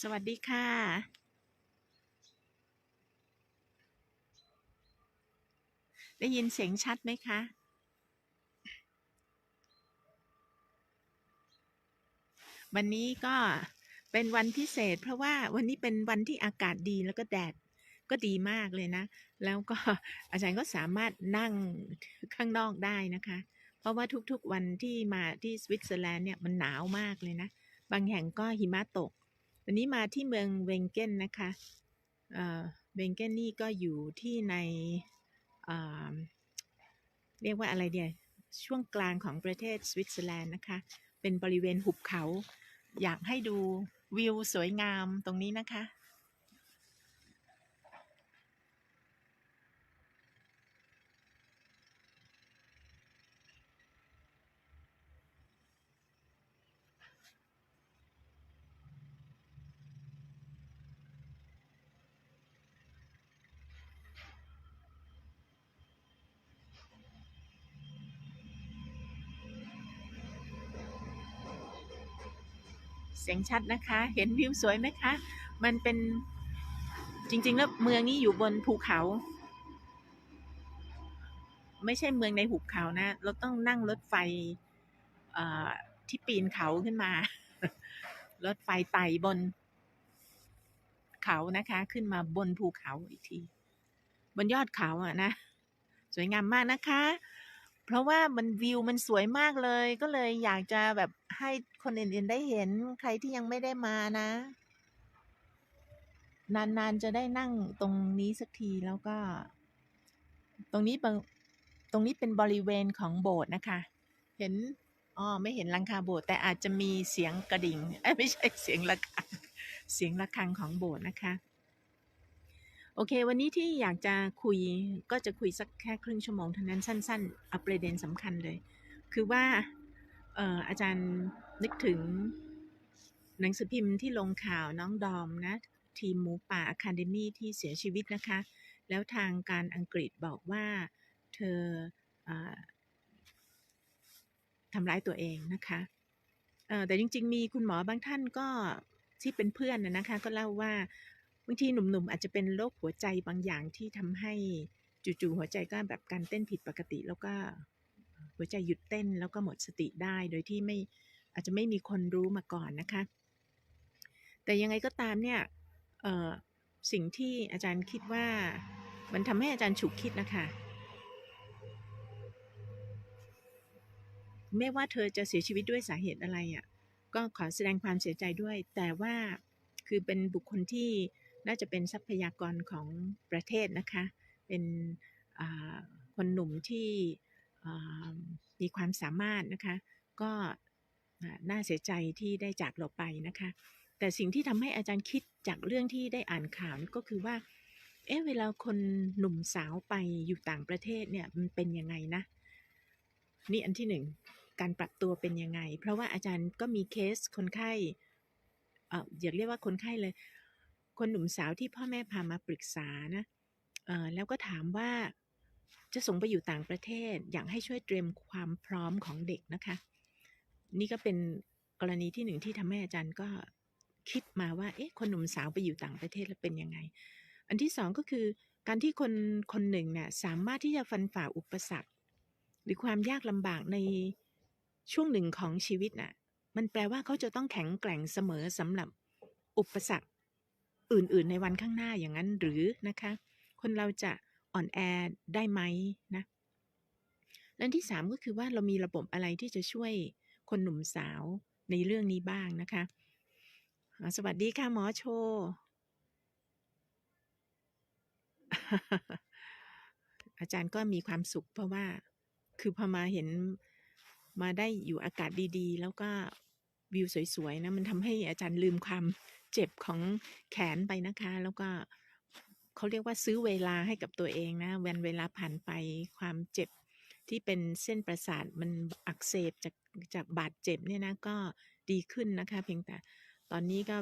สวัสดีค่ะ ได้ยินเสียงชัดไหมคะ วันนี้ก็เป็นวันพิเศษ เพราะว่าวันนี้เป็นวันที่อากาศดีแล้วก็แดดก็ดีมากเลยนะ แล้วก็อาจารย์ก็สามารถนั่งข้างนอกได้นะคะ เพราะว่าทุกๆวันที่มาที่สวิตเซอร์แลนด์เนี่ยมันหนาวมากเลยนะ บางแห่งก็หิมะตก วันนี้มาที่เมืองเวงเกนนะคะเวงเกนนี่ก็อยู่ที่ในเรียกว่าอะไรเดียช่วงกลางของประเทศสวิตเซอร์แลนด์นะคะ เป็นบริเวณหุบเขา อยากให้ดูวิวสวยงามตรงนี้นะคะ สียงชัดนะคะ เห็นวิวสวยไหมคะ มันเป็นจริง ๆ แล้วเมืองนี้อยู่บนภูเขา ไม่ใช่เมืองในหุบเขานะ เราต้องนั่งรถไฟที่ปีนเขาขึ้นมา รถไฟไต่บน เขานะคะ ขึ้นมาบนภูเขาอีกที บนยอดเขาอะนะ สวยงามมากนะคะ เพราะว่ามันวิวมันสวยมากเลย ก็เลยอยากจะแบบให้คนอื่นๆได้เห็นใครที่ยังไม่ได้มานะ นานๆจะได้นั่งตรงนี้สักทีแล้วก็ ตรงนี้ตรงนี้เป็นบริเวณของโบสถ์นะคะ เห็นอ๋อไม่เห็นลังคาโบสถ์แต่อาจจะมีเสียงกระดิ่งเอ้ไม่ใช่เสียงระฆังเสียงระฆังของโบสถ์นะคะ โอเค วันนี้ที่อยากจะคุยก็จะคุยสักแค่ครึ่งชั่วโมงเท่านั้นสั้นๆเอาประเด็นสำคัญเลย คือว่าอออาจารย์นึกถึงหนังสือพิมพ์ที่ลงข่าวน้องดอมนะ ทีมหมูป่าอะคาเดมี่ที่เสียชีวิตนะคะ แล้วทางการอังกฤษบอกว่าเธออทำร้ายตัวเองนะคะแต่จริงๆ มีคุณหมอบางท่านก็ที่เป็นเพื่อนนะคะ ก็เล่าว่า บางทีหนุ่มๆอาจจะเป็นโรคหัวใจบางอย่างที่ทำให้จู่ๆหัวใจก็แบบการเต้นผิดปกติ แล้วก็หัวใจหยุดเต้นแล้วก็หมดสติได้ โดยที่ไม่อาจจะไม่มีคนรู้มาก่อนนะคะ แต่ยังไงก็ตามเนี่ยสิ่งที่อาจารย์คิดว่ามันทำให้อาจารย์ฉุกคิดนะคะ ไม่ว่าเธอจะเสียชีวิตด้วยสาเหตุอะไรอะ่ะก็ขอแสดงความเสียใจด้วย แต่ว่าคือเป็นบุคคลที่ น่าจะเป็นทรัพยากรของประเทศนะคะ เป็นคนหนุ่มที่มีความสามารถนะคะ ก็น่าเสียใจที่ได้จากเราไปนะคะ แต่สิ่งที่ทำให้อาจารย์คิดจากเรื่องที่ได้อ่านข่าวก็คือว่า เอ๊ะเวลาคนหนุ่มสาวไปอยู่ต่างประเทศเนี่ยมันเป็นยังไงนะ นี่อันที่หนึ่งการปรับตัวเป็นยังไง เพราะว่าอาจารย์ก็มีเคสคนไข้เอ่ออยากเรียกว่าคนไข้เลย คนหนุ่มสาวที่พ่อแม่พามาปรึกษานะเออแล้วก็ถามว่าจะส่งไปอยู่ต่างประเทศอยากให้ช่วยเตรียมความพร้อมของเด็กนะคะ นี่ก็เป็นกรณีที่หนึ่งที่ทำให้อาจารย์ก็คิดมาว่าเอ๊ะคนหนุ่มสาวไปอยู่ต่างประเทศแล้วเป็นยังไง อันที่สองก็คือการที่คนคนหนึ่งเนี่ยสามารถที่จะฟันฝ่าอุปสรรค หรือความยากลำบากในช่วงหนึ่งของชีวิตน่ะมันแปลว่าเขาจะต้องแข็งแกร่งเสมอสำหรับอุปสรรค อื่นๆ ในวันข้างหน้าอย่างนั้นหรือนะคะ คนเราจะอ่อนแอได้ไหมนะและที่สามก็คือว่าเรามีระบบอะไรที่จะช่วยคนหนุ่มสาวในเรื่องนี้บ้างนะคะ สวัสดีค่ะหมอโชอาจารย์ก็มีความสุขเพราะว่าคือพอมาเห็นมาได้อยู่อากาศดีๆ แล้วก็วิวสวยๆนะมันทำให้อาจารย์ลืมความ เจ็บของแขนไปนะคะ แล้วก็เขาเรียกว่าซื้อเวลาให้กับตัวเองนะวันเวลาผ่านไปความเจ็บที่เป็นเส้นประสาทมันอักเสบจากจากบาดเจ็บเนี่ยนะก็ดีขึ้นนะคะ เพียงแต่ตอนนี้ก็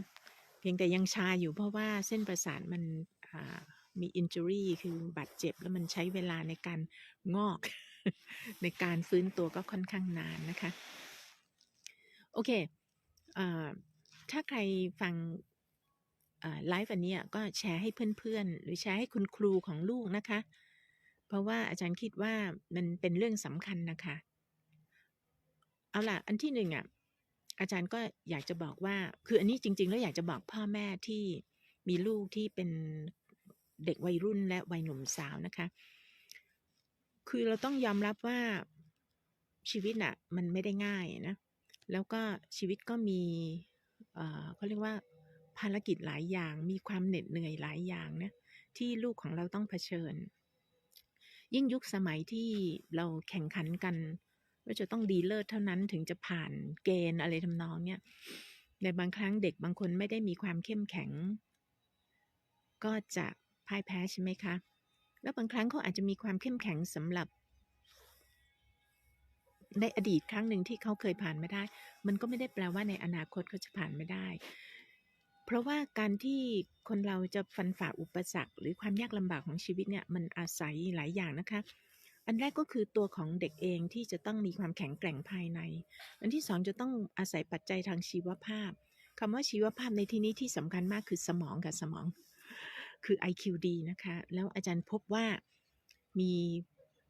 เพียงแต่ยังชาอยู่เพราะว่าเส้นประสาทมันอ่ามี injury คือบาดเจ็บแล้วมันใช้เวลาในการงอก ในการฟื้นตัวก็ค่อนข้างนานนะคะ โอเคอ่อ ถ้าใครฟังไลฟ์อันนี้ก็แชร์ให้เพื่อนๆ หรือแชร์ให้คุณครูของลูกนะคะ เพราะว่าอาจารย์คิดว่ามันเป็นเรื่องสำคัญนะคะ เอาล่ะ อันที่หนึ่งอะอาจารย์ก็อยากจะบอกว่า คืออันนี้จริง ๆ แล้วอยากจะบอกพ่อแม่ที่มีลูกที่เป็นเด็กวัยรุ่นและวัยหนุ่มสาวนะคะ คือเราต้องยอมรับว่าชีวิตน่ะ มันไม่ได้ง่ายนะ แล้วก็ชีวิตก็มี เขาเรียกว่าภารกิจหลายอย่าง มีความเหน็ดเหนื่อยหลายอย่างนะที่ลูกของเราต้องเผชิญ ยิ่งยุคสมัยที่เราแข่งขันกันว่าจะต้องดีเลิศเท่านั้นถึงจะผ่านเกณฑ์อะไรทำนองเนี่ยในบางครั้งเด็กบางคนไม่ได้มีความเข้มแข็ง ก็จะพ่ายแพ้ใช่ไหมคะ แล้วบางครั้งเขาอาจจะมีความเข้มแข็งสำหรับ ในอดีตครั้งหนึ่งที่เขาเคยผ่านมาได้ มันก็ไม่ได้แปลว่าในอนาคตเขาจะผ่านไม่ได้ เพราะว่าการที่คนเราจะฟันฝ่าอุปสรรค หรือความยากลำบากของชีวิตเนี่ยมันอาศัยหลายอย่างนะคะ อันแรกก็คือตัวของเด็กเองที่จะต้องมีความแข็งแกร่งภายใน อันที่สองจะต้องอาศัยปัจจัยทางชีวภาพคำว่าชีวภาพในที่นี้ที่สำคัญมากคือสมองกับสมอง คือ IQ ดีนะคะ แล้วอาจารย์พบว่ามี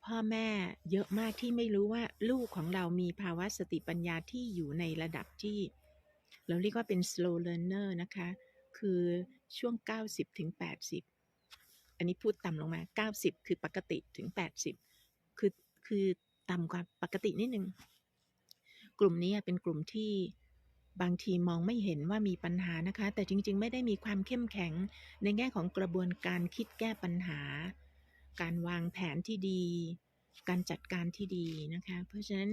พ่อแม่เยอะมากที่ไม่รู้ว่าลูกของเรามีภาวะสติปัญญาที่อยู่ในระดับที่ เราเรียกว่าเป็น slow learner นะคะ คือช่วง 90ถึง80 อันนี้พูดต่ำลงมา 90 คือปกติถึง 80 คือคือต่ำกว่าปกตินิดนึง กลุ่มนี้เป็นกลุ่มที่บางทีมองไม่เห็นว่ามีปัญหานะคะ แต่จริง ๆ ไม่ได้มีความเข้มแข็งในแง่ของกระบวนการคิดแก้ปัญหา การวางแผนที่ดี การจัดการที่ดีนะคะ เพราะฉะนั้น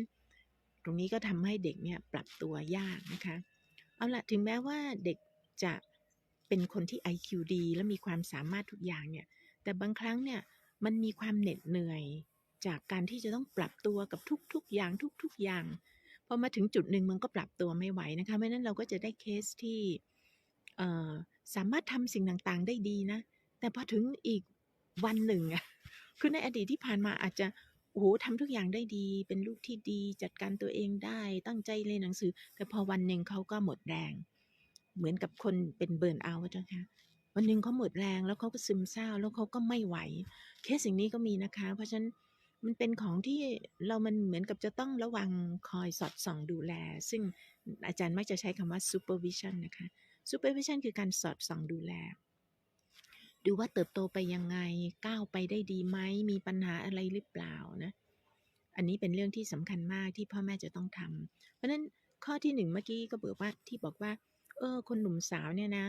ตรงนี้ก็ทำให้เด็กเนี่ยปรับตัวยากนะคะ เอาละถึงแม้ว่าเด็กจะเป็นคนที่ IQ ดี และมีความสามารถทุกอย่างเนี่ย แต่บางครั้งเนี่ยมันมีความเหน็ดเหนื่อย จากการที่จะต้องปรับตัวกับทุก ๆ อย่างทุก ๆ อย่างพอมาถึงจุดหนึ่งมันก็ปรับตัวไม่ไหวนะคะเพราะนั้นเราก็จะได้เคสที่สามารถทำสิ่งต่างๆได้ดีนะ แต่พอถึงอีก วันหนึ่งอะคือในอดีตที่ผ่านมาอาจจะโอ้โหทำทุกอย่างได้ดี เป็นลูกที่ดีจัดการตัวเองได้ตั้งใจเรียนหนังสือ แต่พอวันหนึ่งเขาก็หมดแรง เหมือนกับคนเป็นเบิร์นเอาท์นะคะวันหนึ่งเขาหมดแรงแล้วเขาก็ซึมเศร้าแล้วเขาก็ไม่ไหว เคสอย่งนี้ก็มีนะคะ เพราะฉะนั้นมันเป็นของที่เรามันเหมือนกับจะต้องระวังคอยสอดส่องดูแล ซึ่งอาจารย์มักจะใช้คำว่า supervision นะคะ supervision คือการสอดส่องดูแล ดูว่าเติบโตไปยังไงก้าวไปได้ดีไหมมีปัญหาอะไรหรือเปล่านะอันนี้เป็นเรื่องที่สำคัญมากที่พ่อแม่จะต้องทำเพราะฉะนั้นข้อที่หนึ่งเมื่อกี้ก็บอกว่าที่บอกว่า เออ คนหนุ่มสาวเนี่ยนะ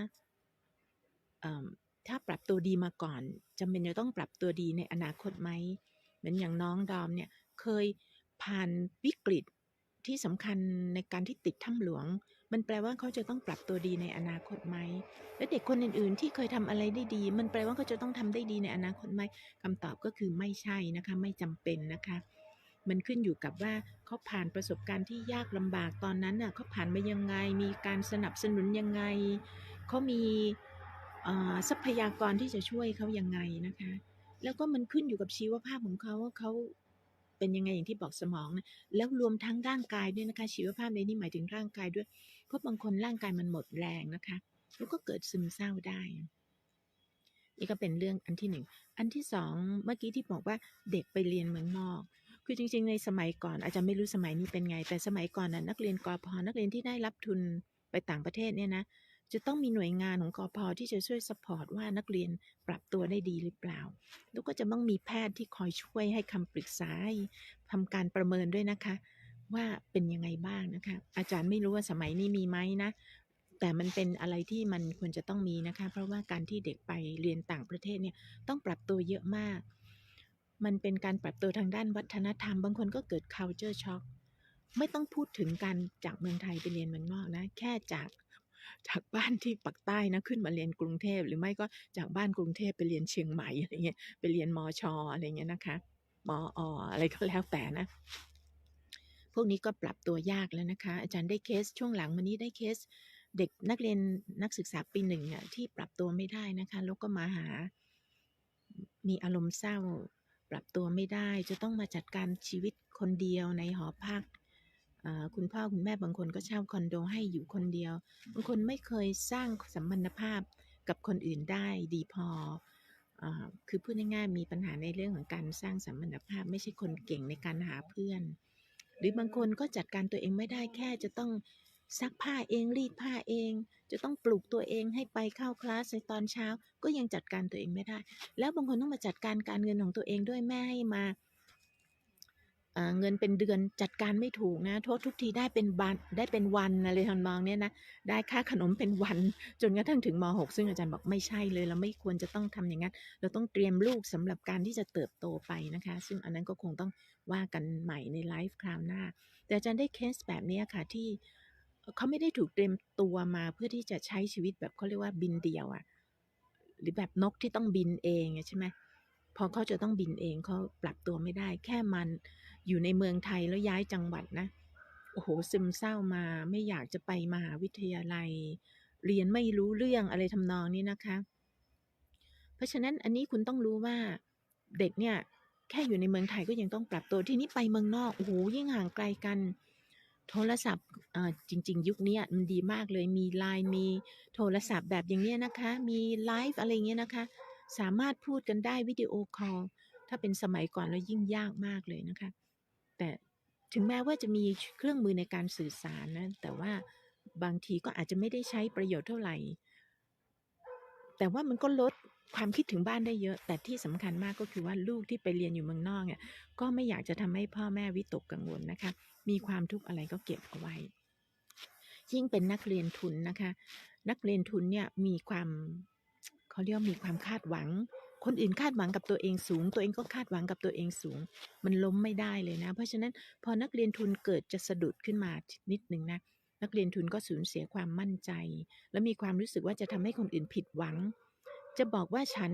ถ้าปรับตัวดีมาก่อนจำเป็นจะต้องปรับตัวดีในอนาคตไหมเหมือนอย่างน้องดอมเนี่ยเคยผ่านวิกฤต ที่สำคัญในการที่ติดถ้ำหลวง มันแปลว่าเขาจะต้องปรับตัวดีในอนาคตไหม และเด็กคนอื่นๆ ที่เคยทำอะไรได้ดี มันแปลว่าเขาจะต้องทำได้ดีในอนาคตไหมคำตอบก็คือไม่ใช่นะคะ ไม่จำเป็นนะคะ มันขึ้นอยู่กับว่าเขาผ่านประสบการณ์ที่ยากลำบากตอนนั้นน่ะเขาผ่านมายังไง มีการสนับสนุนยังไงเขามีทรัพยากรที่จะช่วยเขายังไงนะคะ แล้วก็มันขึ้นอยู่กับชีวภาพของเขาว่าเขา เป็นยังไงอย่างที่บอกสมองนะแล้วรวมทั้งร่างกายด้วยนะคะชีวภาพในนี้หมายถึงร่างกายด้วย เพราะบางคนร่างกายมันหมดแรงนะคะแล้วก็เกิดซึมเศร้าได้นี่ก็เป็นเรื่องอันที่หนึ่ง อันที่สองเมื่อกี้ที่บอกว่าเด็กไปเรียนเมืองนอก คือจริง ๆ ในสมัยก่อน อาจจะไม่รู้สมัยนี้เป็นไง แต่สมัยก่อนน่ะนักเรียนกอพอนักเรียนที่ได้รับทุนไปต่างประเทศเนี่ยนะ จะต้องมีหน่วยงานของกอพที่จะช่วยสปอร์ตว่านักเรียนปรับตัวได้ดีหรือเปล่า แล้วก็จะต้องมีแพทย์ที่คอยช่วยให้คำปรึกษาให้ทำการประเมินด้วยนะคะ ว่าเป็นยังไงบ้างนะคะ อาจารย์ไม่รู้ว่าสมัยนี้มีไหมนะ แต่มันเป็นอะไรที่มันควรจะต้องมีนะคะ เพราะว่าการที่เด็กไปเรียนต่างประเทศเนี่ยต้องปรับตัวเยอะมาก มันเป็นการปรับตัวทางด้านวัฒนธรรม บางคนก็เกิด culture shock ไม่ต้องพูดถึงการจากเมืองไทยไปเรียนเมืองนอกนะ แค่จาก จากบ้านที่ปักใต้นะขึ้นมาเรียนกรุงเทพหรือไม่ก็จากบ้านกรุงเทพไปเรียนเชียงใหม่อะไรเงี้ยไปเรียนมอชออะไรเงี้ยนะคะมอออะไรก็แล้วแต่นะ พวกนี้ก็ปรับตัวยากแล้วนะคะ อาจารย์ได้เคสช่วงหลังมานี้ได้เคสเด็กนักเรียนนักศึกษาปีหนึ่งอะที่ปรับตัวไม่ได้นะคะแล้วก็มาหา มีอารมณ์เศร้า ปรับตัวไม่ได้ จะต้องมาจัดการชีวิตคนเดียวในหอพัก คุณพ่อคุณแม่บางคนก็เช่าคอนโดให้อยู่คนเดียว บางคนไม่เคยสร้างสัมพันธภาพกับคนอื่นได้ดีพออคือพูดง่ายๆมีปัญหาในเรื่องของการสร้างสัมพันธภาพ ไม่ใช่คนเก่งในการหาเพื่อน หรือบางคนก็จัดการตัวเองไม่ได้แค่จะต้องซักผ้าเองรีดผ้าเอง จะต้องปลุกตัวเองให้ไปเข้าคลาสในตอนเช้า ก็ยังจัดการตัวเองไม่ได้ แล้วบางคนต้องมาจัดการการเงินของตัวเองด้วยแม่ให้มา เงินเป็นเดือนจัดการไม่ถูกนะโทษทุกทีได้เป็นวันได้เป็นวันอะไรทำนองเนี้ยนะได้ค่าขนมเป็นวัน จนกระทั่งถึงม .6 ซึ่งอาจารย์บอกไม่ใช่เลย เราไม่ควรจะต้องทำอย่างนั้น เราต้องเตรียมลูกสำหรับการที่จะเติบโตไปนะคะ ซึ่งอันนั้นก็คงต้องว่ากันใหม่ในไลฟ์คราวหน้า แต่อาจารย์ได้เคสแบบนี้ค่ะที่เขาไม่ได้ถูกเตรียมตัวมาเพื่อที่จะใช้ชีวิตแบบเขาเรียกว่าบินเดียวอะหรือแบบนกที่ต้องบินเองใช่ไหมพอเขาจะต้องบินเองเขาปรับตัวไม่ได้แค่มัน อยู่ในเมืองไทยแล้วย้ายจังหวัดนะ โอ้โห ซึมเศร้ามาไม่อยากจะไปมหาวิทยาลัย เรียนไม่รู้เรื่องอะไรทำนองนี้นะคะ เพราะฉะนั้นอันนี้คุณต้องรู้ว่าเด็กเนี่ยแค่อยู่ในเมืองไทยก็ยังต้องปรับตัวที่นี้ไปเมืองนอกโอ้โหยิ่งห่างไกลกัน โทรศัพท์อ่าจริง ๆ ยุคนี้มันดีมากเลยมีไลน์มีโทรศัพท์แบบอย่างเนี้ยนะคะ มีไลฟ์อะไรเงี้ยนะคะ สามารถพูดกันได้วิดีโอคอลถ้าเป็นสมัยก่อนแล้วยิ่งยากมากเลยนะคะ แต่ถึงแม้ว่าจะมีเครื่องมือในการสื่อสารนะ แต่ว่าบางทีก็อาจจะไม่ได้ใช้ประโยชน์เท่าไหร่ แต่ว่ามันก็ลดความคิดถึงบ้านได้เยอะ แต่ที่สำคัญมากก็คือว่าลูกที่ไปเรียนอยู่เมืองนอกเนี่ย ก็ไม่อยากจะทำให้พ่อแม่วิตกกังวลนะคะ มีความทุกข์อะไรก็เก็บเอาไว้ ยิ่งเป็นนักเรียนทุนนะคะ นักเรียนทุนเนี่ยมีความเขาเรียกมีความคาดหวัง คนอื่นคาดหวังกับตัวเองสูง ตัวเองก็คาดหวังกับตัวเองสูง มันล้มไม่ได้เลยนะ เพราะฉะนั้นพอนักเรียนทุนเกิดจะสะดุดขึ้นมานิดหนึ่งนะ นักเรียนทุนก็สูญเสียความมั่นใจ และมีความรู้สึกว่าจะทำให้คนอื่นผิดหวัง จะบอกว่าฉัน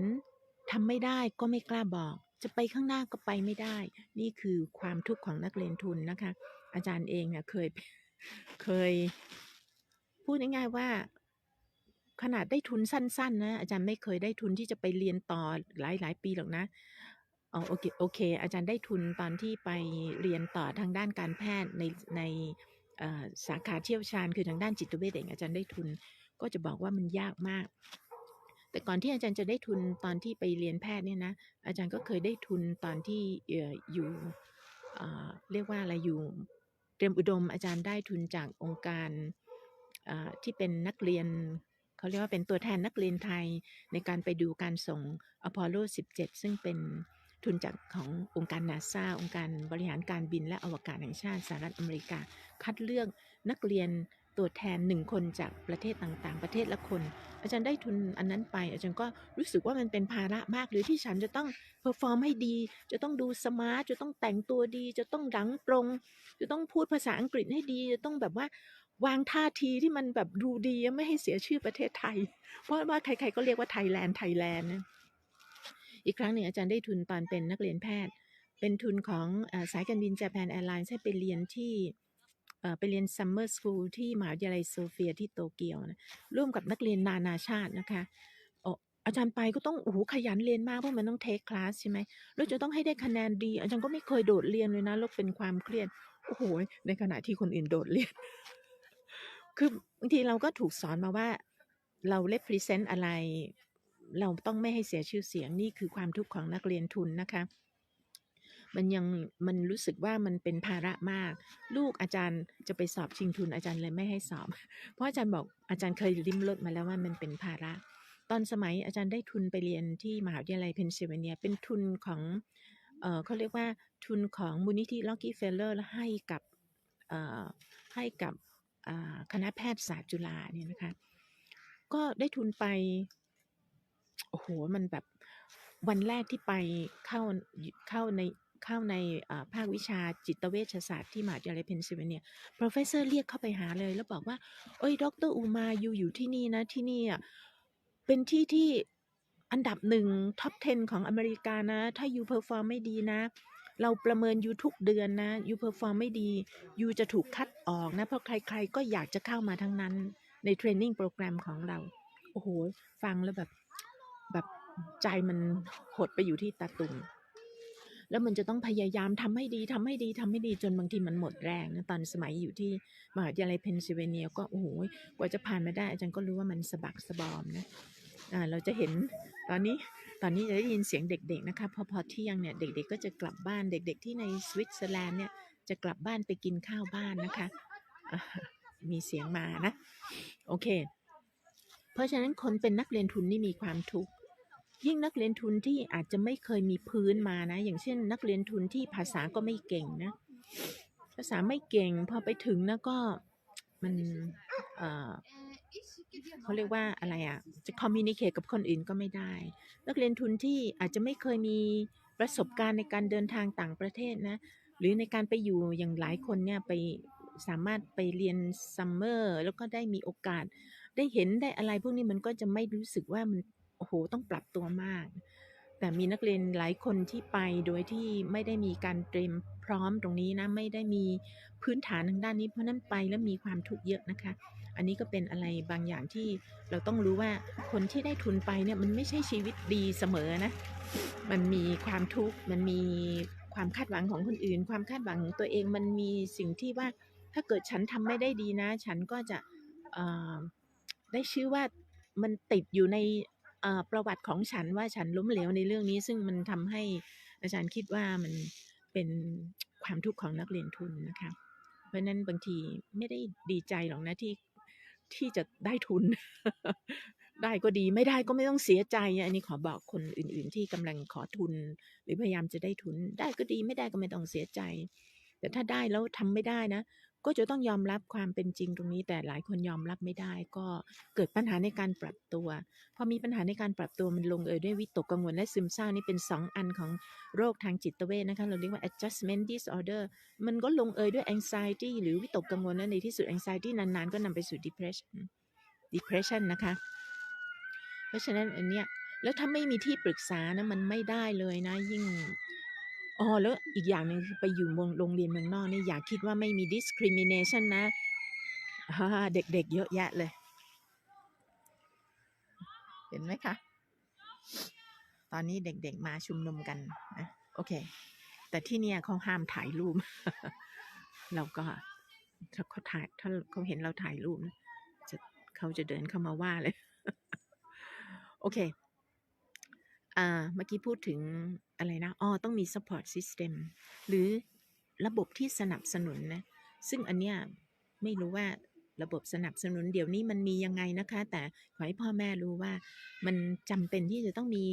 ทำไม่ได้ก็ไม่กล้าบอก จะไปข้างหน้าก็ไปไม่ได้ นี่คือความทุกข์ของนักเรียนทุนนะคะ อาจารย์เองเนี่ยเคยเคย พูดง่ายๆว่า ขนาดได้ทุนสั้น ๆ นะ อาจารย์ไม่เคยได้ทุนที่จะไปเรียนต่อหลายๆปีหรอกนะอ๋อโอเคโอเค อาจารย์ได้ทุนตอนที่ไปเรียนต่อทางด้านการแพทย์ในในสาขาเชี่ยวชาญคือทางด้านจิตเวชเองอาจารย์ได้ทุนก็จะบอกว่ามันยากมาก แต่ก่อนที่อาจารย์จะได้ทุนตอนที่ไปเรียนแพทย์เนี่ยนะอาจารย์ก็เคยได้ทุนตอนที่อยู่เรียกว่าอะไรอยู่เตรียมอุดมอาจารย์ได้ทุนจากองค์การที่เป็นนักเรียน เขาเรียกว่าเป็นตัวแทนนักเรียนไทยในการไปดูการส่งอพอลโล 17 ซึ่งเป็นทุนจากขององค์การนาซาองค์การบริหารการบินและอวกาศแห่งชาติสหรัฐอเมริกา คัดเลือกนักเรียนตัวแทนหนึ่งคนจากประเทศต่างๆ ประเทศละคน อาจารย์ได้ทุนอันนั้นไป อาจารย์ก็รู้สึกว่ามันเป็นภาระมากหรือที่ฉันจะต้องเพอร์ฟอร์มให้ดี จะต้องดูสมาร์ทจะต้องแต่งตัวดี จะต้องหลังตรง จะต้องพูดภาษาอังกฤษให้ดี จะต้องแบบว่า วางท่าทีที่มันแบบดูดีไม่ให้เสียชื่อประเทศไทย เพราะว่าใครๆก็เรียกว่าไทยแลนด์ไทยแลนด์นะอีกครั้งหนึ่งอาจารย์ได้ทุนตอนเป็นนักเรียนแพทย์ เป็นทุนของสายการบิน Japan Airlines ให้ไปเรียนที่ไปเรียนซัมเมอร์ส o ูลที่มหาวิทยาลัยโซเฟียที่โตเกียวนะร่วมกับนักเรียนนานาชาตินะคะโอ้อาจารย์ไปก็ต้องโอ้โหขยันเรียนมากเพราะมันต้องเทคคลาสใช่ไหมแล้วจะต้องให้ได้คะแนนดี อาจารย์ก็ไม่เคยโดดเรียนเลยนะแล้วเป็นความเครียดโอ้โหในขณะที่คนอื่นโดดเรียน คือบางทีเราก็ถูกสอนมาว่าเราเล p พ e เซนต์อะไร เราต้องไม่ให้เสียชื่อเสียงนี่คือความทุกข์ของนักเรียนทุนนะคะ มันยังมันรู้สึกว่ามันเป็นภาระมาก ลูกอาจารย์จะไปสอบชิงทุนอาจารย์เลยไม่ให้สอบ เพราะอาจารย์บอกอาจารย์เคยริมรถมาแล้วว่ามันเป็นภาระ ตอนสมัยอาจารย์ได้ทุนไปเรียนที่มหาวิทยาลัยเพนซิลเวเนีย เป็นทุนของเออเขาเรียกว่าทุนของมูลนิธิล็อกกี้เฟลเลอร์ให้กับเออให้กับ คณะแพทยศาสตร์จุฬาเนี่ยนะคะ ก็ได้ทุนไป โอ้โห มันแบบวันแรกที่ไปเข้าเข้าในเข้าในภาควิชาจิตเวชศาสตร์ที่มหาวิทยาลัยเพนซิลเวเนีย professor เรียกเข้าไปหาเลย แล้วบอกว่า เอ้ย ดรอูมาอยู่อยู่ที่นี่นะ ที่นี่อะ เป็นที่ที่อันดับหนึ่งท็อป 10 ของอเมริกานะ ถ้ายูเพอร์ฟอร์มไม่ดีนะ เราประเมินยูทุกเดือนนะยูเพอร์ฟอร์มไม่ดียูจะถูกคัดออกนะ เพราะใครๆก็อยากจะเข้ามาทั้งนั้นในเทรนนิ่งโปรแกรมของเรา โอ้โห ฟังแล้วแบบ แบบใจมันหดไปอยู่ที่ตาตุ่มแล้วมันจะต้องพยายามทำให้ดีทำให้ดีทำให้ดีจนบางทีมันหมดแรงนะตอนสมัยอยู่ที่มหาวิทยาลัยเพนซิลเวเนีย ก็โอ้โหกว่าจะผ่านมาได้ อาจารย์ก็รู้ว่ามันสะบักสะบอมนะอ่าเราจะเห็นตอนนี้ ตอนนี้จะได้ยินเสียงเด็กๆนะคะพอพอเที่ยงเนี่ยเด็กๆก็จะกลับบ้านเด็ก ๆ ที่ในสวิตเซอร์แลนด์เนี่ยจะกลับบ้านไปกินข้าวบ้านนะคะ มีเสียงมานะ โอเค เพราะฉะนั้นคนเป็นนักเรียนทุนนี่มีความทุกข์ยิ่งนักเรียนทุนที่อาจจะไม่เคยมีพื้นมานะ อย่างเช่น นักเรียนทุนที่ภาษาก็ไม่เก่งนะ ภาษาไม่เก่งพอไปถึงนะก็มัน เขาเรียกว่าอะไรอะจะคอมมิวนิเคตกับคนอื่นก็ไม่ได้ นักเรียนทุนที่อาจจะไม่เคยมีประสบการณ์ในการเดินทางต่างประเทศนะหรือในการไปอยู่อย่างหลายคนเนี่ยไปสามารถไปเรียนซัมเมอร์แล้วก็ได้มีโอกาส ได้เห็นได้อะไรพวกนี้มันก็จะไม่รู้สึกว่ามันโอ้โหต้องปรับตัวมาก แต่มีนักเรียนหลายคนที่ไปโดยที่ไม่ได้มีการเตรียมพร้อมตรงนี้นะ ไม่ได้มีพื้นฐานทางด้านนี้ เพราะนั้นไปแล้วมีความทุกข์เยอะนะคะ อันนี้ก็เป็นอะไรบางอย่างที่เราต้องรู้ว่าคนที่ได้ทุนไปเนี่ยมันไม่ใช่ชีวิตดีเสมอนะ มันมีความทุกข์ มันมีความคาดหวังของคนอื่น ความคาดหวังตัวเองมันมีสิ่งที่ว่าถ้าเกิดฉันทำไม่ได้ดีนะ ฉันก็จะได้ชื่อว่ามันติดอยู่ใน ประวัติของฉันว่าฉันล้มเหลวในเรื่องนี้ ซึ่งมันทำให้อาจารย์คิดว่ามันเป็นความทุกข์ของนักเรียนทุนนะคะ เพราะฉะนั้นบางทีไม่ได้ดีใจหรอกนะที่ที่จะได้ทุน ได้ก็ดีไม่ได้ก็ไม่ต้องเสียใจ อันนี้ขอบอกคนอื่น ๆ ที่กำลังขอทุน หรือพยายามจะได้ทุน ได้ก็ดีไม่ได้ก็ไม่ต้องเสียใจ แต่ถ้าได้แล้วทำไม่ได้นะ ก็จะต้องยอมรับความเป็นจริงตรงนี้ แต่หลายคนยอมรับไม่ได้ ก็เกิดปัญหาในการปรับตัว พอมีปัญหาในการปรับตัวมันลงเอยด้วยวิตกกังวลและซึมเศร้านี่เป็น 2 อันของโรคทางจิตเวชนะคะเราเรียกว่า adjustment disorder มันก็ลงเอยด้วย anxiety หรือวิตกกังวลและในที่สุด anxiety นานๆ ก็นำไปสู่ depression depression นะคะ เพราะฉะนั้นอันเนี้ยแล้วถ้าไม่มีที่ปรึกษานะมันไม่ได้เลยนะยิ่ง อ๋อแล้วอีกอย่างหนึ่งคือไปอยู่โรงโรงเรียนเมืองนอกนี่อย่าคิดว่าไม่มี discrimination นะเด็กๆเยอะแยะเลย เห็นไหมคะ ตอนนี้เด็กๆมาชุมนุมกันนะโอเค แต่ที่เนี่ยเขาห้ามถ่ายรูป เราก็ถ้าเขาถ่ายถ้าเขาเห็นเราถ่ายรูปนะจะเขาจะเดินเข้ามาว่าเลย โอเค อ่าเมื่อกี้พูดถึงอะไรนะอ๋อต้องมี support system หรือระบบที่สนับสนุนนะซึ่งอันเนี้ยไม่รู้ว่าระบบสนับสนุนเดี๋ยวนี้มันมียังไงนะคะ แต่ขอให้พ่อแม่รู้ว่า มันจำเป็นที่จะต้องมี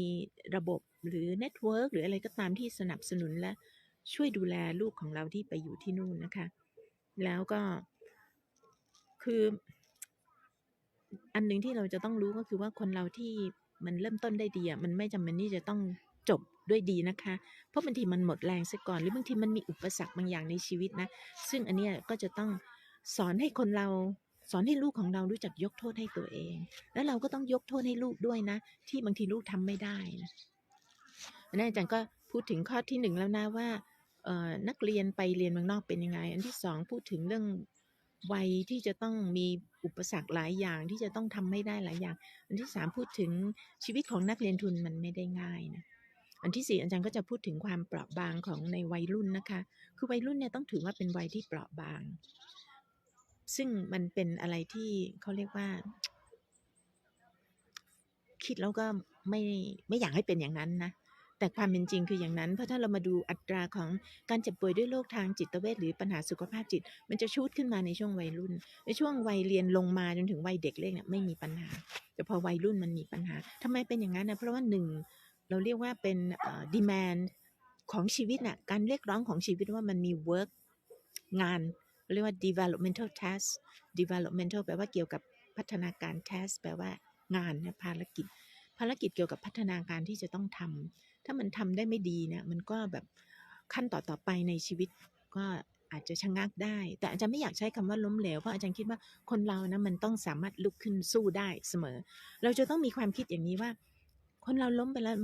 ระบบหรือเน็ตเวิร์กหรืออะไรก็ตามที่สนับสนุนและช่วยดูแลลูกของเราที่ไปอยู่ที่นู่นนะคะ แล้วก็คือ อันหนึ่งที่เราจะต้องรู้ก็คือว่าคนเราที่ มันเริ่มต้นได้ดีอะมันไม่จำเป็นที่จะต้องจบด้วยดีนะคะ เพราะบางทีมันหมดแรงซะก่อนหรือบางทีมันมีอุปสรรคบางอย่างในชีวิตนะ ซึ่งอันเนี้ยก็จะต้องสอนให้คนเราสอนให้ลูกของเรารู้จักยกโทษให้ตัวเอง แล้วเราก็ต้องยกโทษให้ลูกด้วยนะ ที่บางทีลูกทำไม่ได้นะอันนั้นอาจารย์ก็พูดถึงข้อที่หนึ่งแล้วนะว่านักเรียนไปเรียนเมืองนอกเป็นยังไง อันที่สองพูดถึงเรื่อง วัยที่จะต้องมีอุปสรรคหลายอย่างที่จะต้องทำไม่ได้หลายอย่าง อันที่สามพูดถึงชีวิตของนักเรียนทุนมันไม่ได้ง่ายนะอันที่สี่อาจารย์ก็จะพูดถึงความเปราะบางของในวัยรุ่นนะคะ คือวัยรุ่นเนี่ยต้องถือว่าเป็นวัยที่เปราะบาง ซึ่งมันเป็นอะไรที่เขาเรียกว่า คิดแล้วก็ไม่ไม่อยากให้เป็นอย่างนั้นนะ แต่ความเป็นจริงคืออย่างนั้น เพราะถ้าเรามาดูอัตราของการเจ็บป่วยด้วยโรคทางจิตเวชหรือปัญหาสุขภาพจิต มันจะชูดขึ้นมาในช่วงวัยรุ่น ในช่วงวัยเรียนลงมาจนถึงวัยเด็กเล็กเนี่ยไม่มีปัญหา แต่พอวัยรุ่นมันมีปัญหาทำไมเป็นอย่างนั้นนะเพราะว่าหนึ่งเราเรียกว่าเป็น demand ของชีวิตน่ะการเรียกร้องของชีวิตว่ามันมี work งานเรียกว่า developmental task developmental แปลว่าเกี่ยวกับพัฒนาการ task แปลว่างานนะภารกิจ ภารกิจเกี่ยวกับพัฒนาการที่จะต้องทำ ถ้ามันทำได้ไม่ดีเนี่ยมันก็แบบขั้นต่อต่อไปในชีวิตก็อาจจะชะงักได้ แต่อาจารย์ไม่อยากใช้คำว่าล้มเหลวเพราะอาจารย์คิดว่าคนเรานะมันต้องสามารถลุกขึ้นสู้ได้เสมอ เราจะต้องมีความคิดอย่างนี้ว่า คนเราล้มไปแล้ว